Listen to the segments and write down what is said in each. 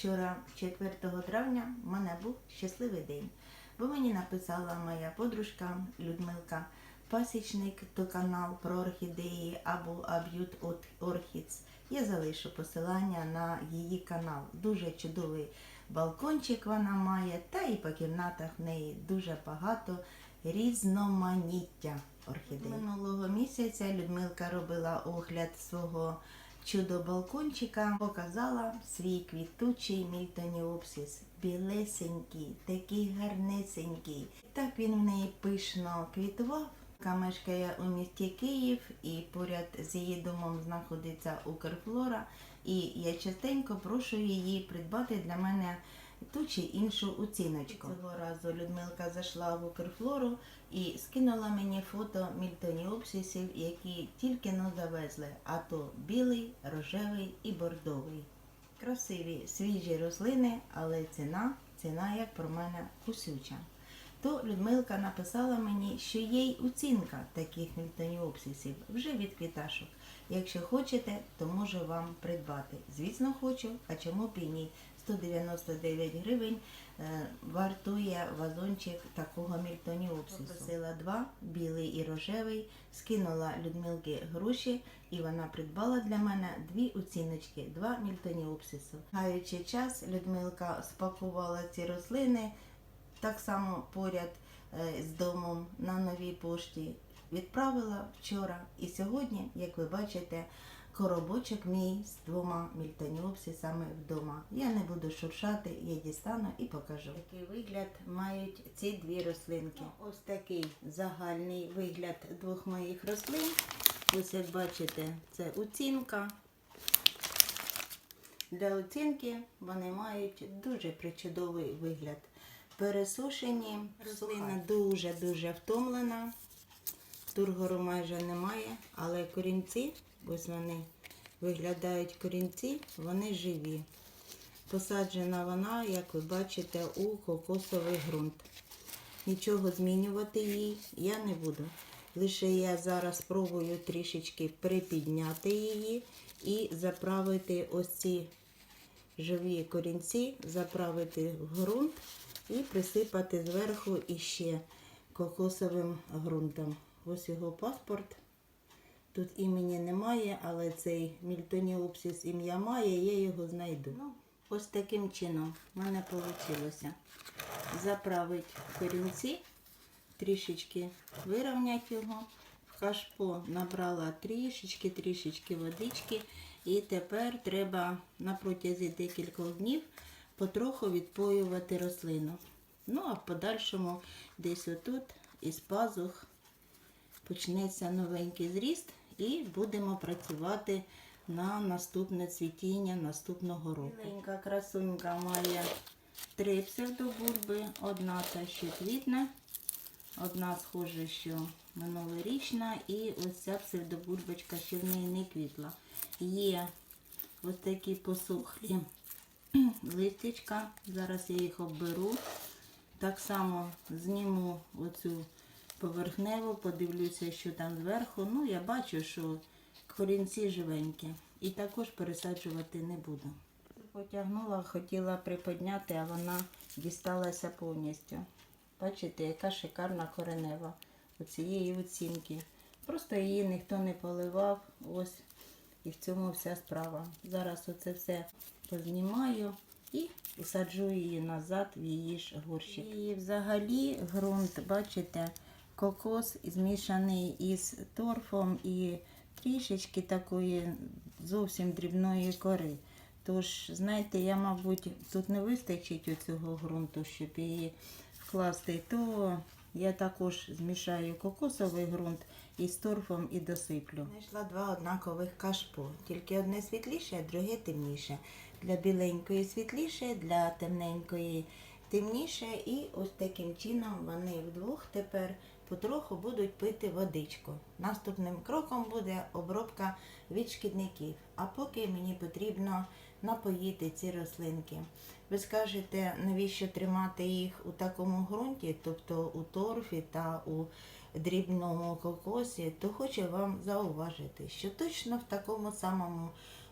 Вчора, 4 травня, в мене був щасливий день, бо мені написала моя подружка Людмилка Пасічник, то канал про орхідеї або Аб'ют Орхідс. Я залишу посилання на її канал. Дуже чудовий балкончик вона має, та і по кімнатах в неї дуже багато різноманіття орхідей. Минулого місяця Людмилка робила огляд свого чудо-балкончика, показала свій квітучий мільтоніопсис. Білесенький, такий гарнесенький. Так він в неї пишно квітував. Мешкає у місті Київ і поряд з її домом знаходиться Укрфлора. І я частенько прошу її придбати для мене ту чи іншу оціночку. Цього разу Людмилка зайшла в Укрфлору і скинула мені фото мільтоніопсисів, які тільки но завезли, а то білий, рожевий і бордовий. Красиві свіжі рослини, але ціна, ціна, як про мене, кусюча. То Людмилка написала мені, що є й оцінка таких мільтоніопсисів вже від квіташок. Якщо хочете, то можу вам придбати. Звісно, хочу, а чому б і ні? 199 гривень е, вартує вазончик такого мільтоніопсису. Попросила два, білий і рожевий, скинула Людмилки гроші, і вона придбала для мене дві оціночки, два мільтоніопсису. Гаючи час, Людмилка спакувала ці рослини так само поряд е, з домом на новій пошті. Відправила вчора і сьогодні, як ви бачите, коробочок мій з двома мільтоніопсисами вдома. Я не буду шуршати, я дістану і покажу. Такий вигляд мають ці дві рослинки. Ось такий загальний вигляд двох моїх рослин. Ось як бачите, це оцінка. Для оцінки вони мають дуже причудовий вигляд. Пересушені, рослина дуже-дуже втомлена. Тургору майже немає, але корінці, ось вони виглядають корінці, вони живі. Посаджена вона, як ви бачите, у кокосовий ґрунт. Нічого змінювати їй я не буду. Лише я зараз спробую трішечки припідняти її і заправити ось ці живі корінці, заправити в ґрунт і присипати зверху іще кокосовим ґрунтом. Ось його паспорт. Тут імені немає, але цей мільтоніопсис ім'я має, я його знайду. Ну, ось таким чином в мене вийшло. Заправити корінці, трішечки вирівняти його. В кашпо набрала трішечки-трішечки водички. І тепер треба на протязі декількох днів потроху відпоювати рослину. Ну, а в подальшому десь отут із пазух почнеться новенький зріст і будемо працювати на наступне цвітіння наступного року. Маленька красунька має три псевдобульби, одна та ще квітне, одна схоже, що минулорічна, і ось ця псевдобульбочка ще в неї не квітла. Є ось такі посухлі листячка. Зараз я їх обберу. Так само зніму оцю поверхневу, подивлюся, що там зверху. Ну, я бачу, що корінці живенькі. І також пересаджувати не буду. Потягнула, хотіла приподняти, а вона дісталася повністю. Бачите, яка шикарна коренева оцієї оцінки. Просто її ніхто не поливав. Ось і в цьому вся справа. Зараз оце все познімаю і саджу її назад в її ж горщик. І взагалі ґрунт, бачите, кокос змішаний із торфом і трішечки такої зовсім дрібної кори. Тож, знаєте, я, мабуть, тут не вистачить цього ґрунту, щоб її вкласти, то я також змішаю кокосовий ґрунт із торфом і досиплю. Знайшла два однакових кашпо, тільки одне світліше, а друге темніше. Для біленької світліше, для темненької темніше. І ось таким чином вони вдвох тепер потроху будуть пити водичку. Наступним кроком буде обробка від шкідників. А поки мені потрібно напоїти ці рослинки. Ви скажете, навіщо тримати їх у такому ґрунті, тобто у торфі та у дрібному кокосі, то хочу вам зауважити, що точно в такому самому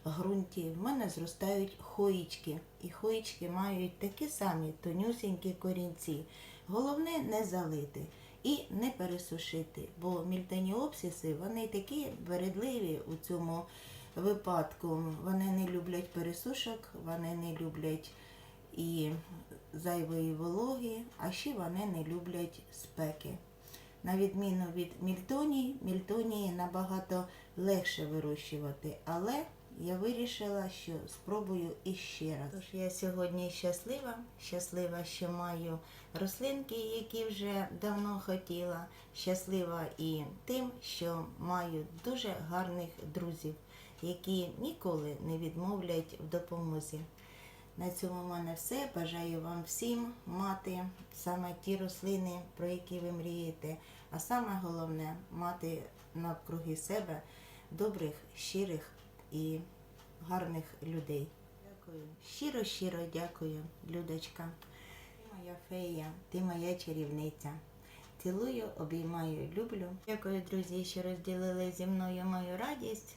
ґрунті. В мене зростають хоїчки. І хоїчки мають такі самі тонюсенькі корінці. Головне не залити і не пересушити, бо мільтаніопсиси вони такі вередливі у цьому випадку. Вони не люблять пересушок, вони не люблять і зайвої вологи, а ще вони не люблять спеки. На відміну від мільтоній, мільтонії набагато легше вирощувати, але я вирішила, що спробую іще раз. Тож я сьогодні щаслива, щаслива, що маю рослинки, які вже давно хотіла. Щаслива і тим, що маю дуже гарних друзів, які ніколи не відмовлять в допомозі. На цьому в мене все. Бажаю вам всім мати саме ті рослини, про які ви мрієте. А саме головне мати навкруги себе добрих, щирих і гарних людей. Дякую. Щиро, щиро дякую, Людочка. Ти моя фея, ти моя чарівниця. Цілую, обіймаю, люблю. Дякую, друзі, що розділили зі мною мою радість.